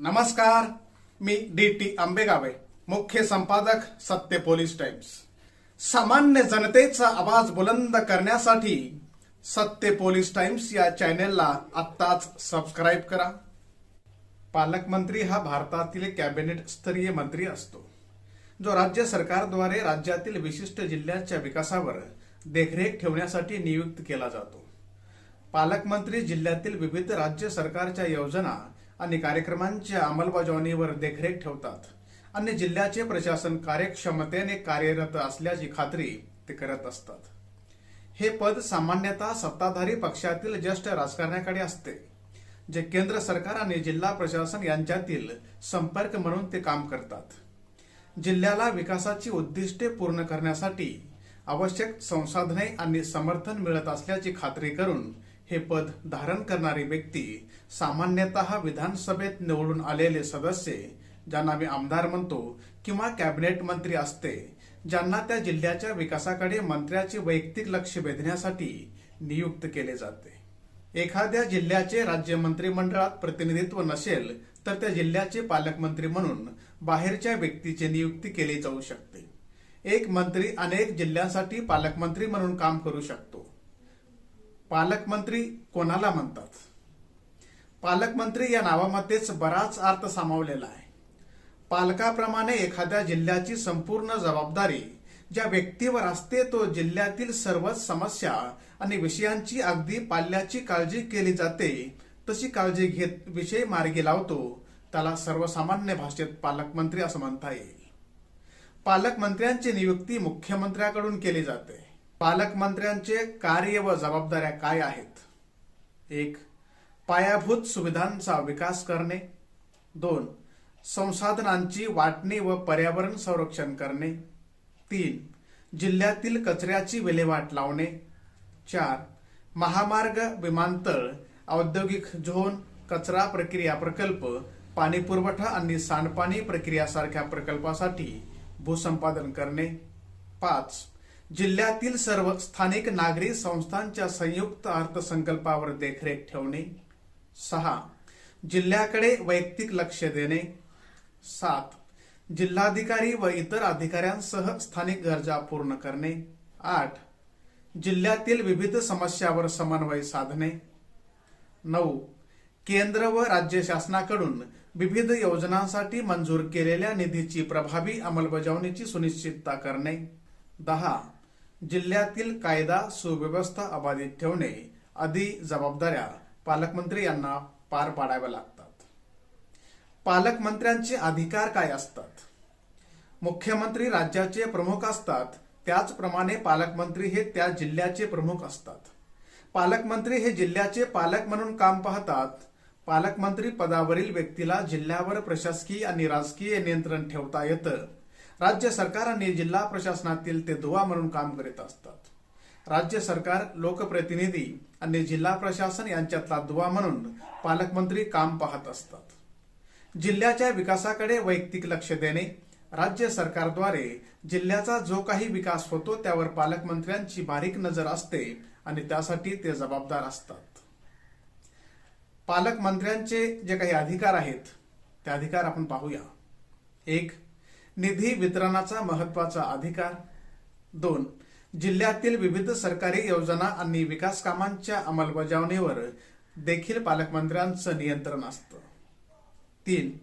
नमस्कार मी D T आंबेगावे मुख्य संपादक सत्य पोलीस टाइम्स. सामान्य जनतेचा आवाज बुलंद करण्यासाठी सत्य पोलीस टाइम्स या चॅनेलला आत्ताच सबस्क्राईब करा. पालकमंत्री हा भारतातील कॅबिनेट स्तरीय मंत्री असतो जो राज्य सरकारद्वारे राज्यातील विशिष्ट जिल्ह्यांच्या विकासावर देखरेख ठेवण्यासाठी नियुक्त केला जातो. पालकमंत्री जिल्ह्यातील विविध राज्य सरकारच्या योजना आणि कार्यक्रमांच्या अंमलबजावणीवर देखरेख ठेवतात. आणि जिल्ह्याचे प्रशासन कार्यक्षमतेने कार्यरत असल्याची खात्री ते करत असतात. हे पद सामान्यतः सत्ताधारी पक्षातील ज्येष्ठ राजकारण्याकडे असते जे केंद्र सरकार आणि जिल्हा प्रशासन यांच्यातील संपर्क म्हणून ते काम करतात. जिल्ह्याला विकासाची उद्दिष्टे पूर्ण करण्यासाठी आवश्यक संसाधने आणि समर्थन मिळत असल्याची खात्री करून हे पद धारण करणारी व्यक्ती सामान्यतः विधानसभेत निवडून आलेले सदस्य ज्यांना मी आमदार म्हणतो किंवा कॅबिनेट मंत्री असते ज्यांना त्या जिल्ह्याच्या विकासाकडे मंत्र्याचे वैयक्तिक लक्ष वेधण्यासाठी नियुक्त केले जाते. एखाद्या जिल्ह्याचे राज्य मंत्रिमंडळात प्रतिनिधित्व नसेल तर त्या जिल्ह्याचे पालकमंत्री म्हणून बाहेरच्या व्यक्तीची नियुक्ती केली जाऊ शकते. एक मंत्री अनेक जिल्ह्यांसाठी पालकमंत्री म्हणून काम करू शकतो. पालकमंत्री कोणाला म्हणतात? पालकमंत्री या नावामध्येच बराच अर्थ सामावलेला आहे. पालकाप्रमाणे एखाद्या जिल्ह्याची संपूर्ण जबाबदारी ज्या व्यक्तीवर असते तो जिल्ह्यातील सर्वच समस्या आणि विषयांची अगदी पाल्याची काळजी केली जाते तशी काळजी घेत विषय मार्गी लावतो त्याला सर्वसामान्य भाषेत पालकमंत्री असं म्हणता येईल. पालकमंत्र्यांची नियुक्ती मुख्यमंत्र्याकडून केली जाते. पालकमंत्र्यांचे कार्य व जबाबदाऱ्या काय आहेत? एक पायाभूत सुविधांचा विकास करणे. दोन संसाधनांची वाटणी व पर्यावरण संरक्षण करणे. तीन जिल्ह्यातील कचऱ्याची विल्हेवाट लावणे. चार महामार्ग विमानतळ औद्योगिक झोन कचरा प्रक्रिया प्रकल्प पाणी पुरवठा आणि सांडपाणी प्रक्रियासारख्या प्रकल्पासाठी भूसंपादन करणे. पाच जिल्ह्यातील सर्व स्थानिक नागरी संस्थांच्या संयुक्त अर्थसंकल्पावर देखरेख ठेवणे. सहा. जिल्ह्याकडे वैयक्तिक लक्ष देणे. सात. जिल्हाधिकारी व इतर अधिकाऱ्यांसह स्थानिक गरजा पूर्ण करणे. आठ. जिल्ह्यातील विविध समस्यावर समन्वय साधणे. नऊ. केंद्र व राज्य शासनाकडून विविध योजनांसाठी मंजूर केलेल्या निधीची प्रभावी अंमलबजावणीची सुनिश्चितता करणे. दहा. जिल्ह्यातील कायदा सुव्यवस्था अबाधित ठेवणे आदी जबाबदाऱ्या पालकमंत्री यांना पार पाडाव्या लागतात. पालकमंत्र्यांचे अधिकार काय असतात? मुख्यमंत्री राज्याचे प्रमुख असतात त्याचप्रमाणे पालकमंत्री हे त्या जिल्ह्याचे प्रमुख असतात. पालकमंत्री हे जिल्ह्याचे पालक म्हणून काम पाहतात पालकमंत्री पदावरील व्यक्तीला जिल्ह्यावर प्रशासकीय आणि राजकीय नियंत्रण ठेवता येतं राज्य सरकार आणि जिल्हा प्रशासनातील ते दुवा म्हणून काम करीत असतात. राज्य सरकार लोकप्रतिनिधी आणि जिल्हा प्रशासन यांच्यातला दुवा म्हणून पालकमंत्री काम पाहत असतात. जिल्ह्याच्या विकासाकडे वैयक्तिक लक्ष देणे राज्य सरकारद्वारे जिल्ह्याचा जो काही विकास होतो त्यावर पालकमंत्र्यांची बारीक नजर असते आणि त्यासाठी ते जबाबदार असतात. पालकमंत्र्यांचे जे काही अधिकार आहेत ते अधिकार आपण पाहूया. एक निधी वितरणाचा महत्त्वाचा अधिकार. दोन जिल्ह्यातील विविध सरकारी योजना आणि विकास कामांच्या अंमलबजावणीवर देखील पालकमंत्र्यांचं नियंत्रण असतं. तीन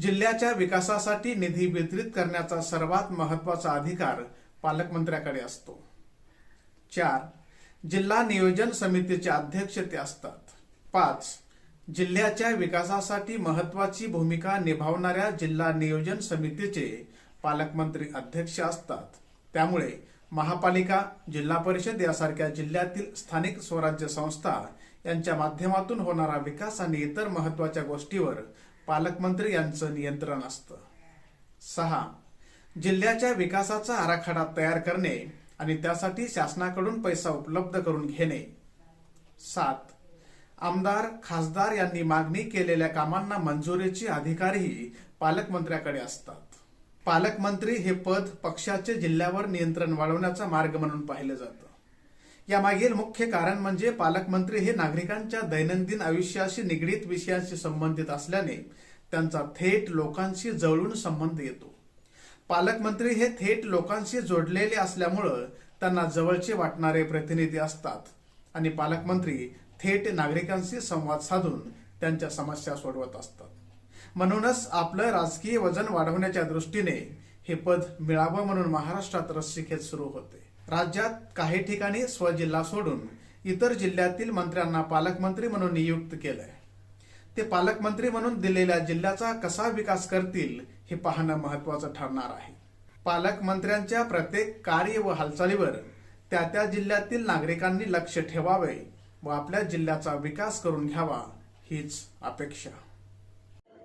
जिल्ह्याच्या विकासासाठी निधी वितरित करण्याचा सर्वात महत्त्वाचा अधिकार पालकमंत्र्याकडे असतो. चार जिल्हा नियोजन समितीचे अध्यक्ष ते असतात. पाच जिल्ह्याच्या विकासासाठी महत्वाची भूमिका निभावणाऱ्या जिल्हा नियोजन समितीचे पालकमंत्री अध्यक्ष असतात. त्यामुळे महापालिका जिल्हा परिषद यासारख्या जिल्ह्यातील स्थानिक स्वराज्य संस्था यांच्या माध्यमातून होणारा विकास आणि इतर महत्त्वाच्या गोष्टीवर पालकमंत्री यांचं नियंत्रण असतं. सहा. जिल्ह्याच्या विकासाचा आराखडा तयार करणे आणि त्यासाठी शासनाकडून पैसा उपलब्ध करून घेणे. सात. आमदार खासदार यांनी मागणी केलेल्या कामांना मंजुरीचे अधिकारही पालकमंत्र्याकडे असतात. पालकमंत्री हे पद पक्षाचे जिल्ह्यावर नियंत्रण वाढवण्याचा मार्ग म्हणून पाहिलं जातं. यामागील मुख्य कारण म्हणजे पालकमंत्री हे नागरिकांच्या दैनंदिन आयुष्याशी निगडीत विषयांशी संबंधित असल्याने त्यांचा थेट लोकांशी जवळून संबंध येतो. पालकमंत्री हे थेट लोकांशी जोडलेले असल्यामुळं त्यांना जवळचे वाटणारे प्रतिनिधी असतात आणि पालकमंत्री थेट नागरिकांशी संवाद साधून त्यांच्या समस्या सोडवत असतात. म्हणूनच आपलं राजकीय वजन वाढवण्याच्या दृष्टीने हे पद मिळावं म्हणून महाराष्ट्रात रस्सीखेच सुरू होते. राज्यात काही ठिकाणी स्वजिल्हा सोडून इतर जिल्ह्यातील मंत्र्यांना पालकमंत्री म्हणून नियुक्त केलंय. ते पालकमंत्री म्हणून दिलेल्या जिल्ह्याचा कसा विकास करतील हे पाहणं महत्वाचं ठरणार आहे. पालकमंत्र्यांच्या प्रत्येक कार्य व हालचालीवर त्या त्या जिल्ह्यातील नागरिकांनी लक्ष ठेवावे व आपल्या जिल्ह्याचा विकास करून घ्यावा हीच अपेक्षा.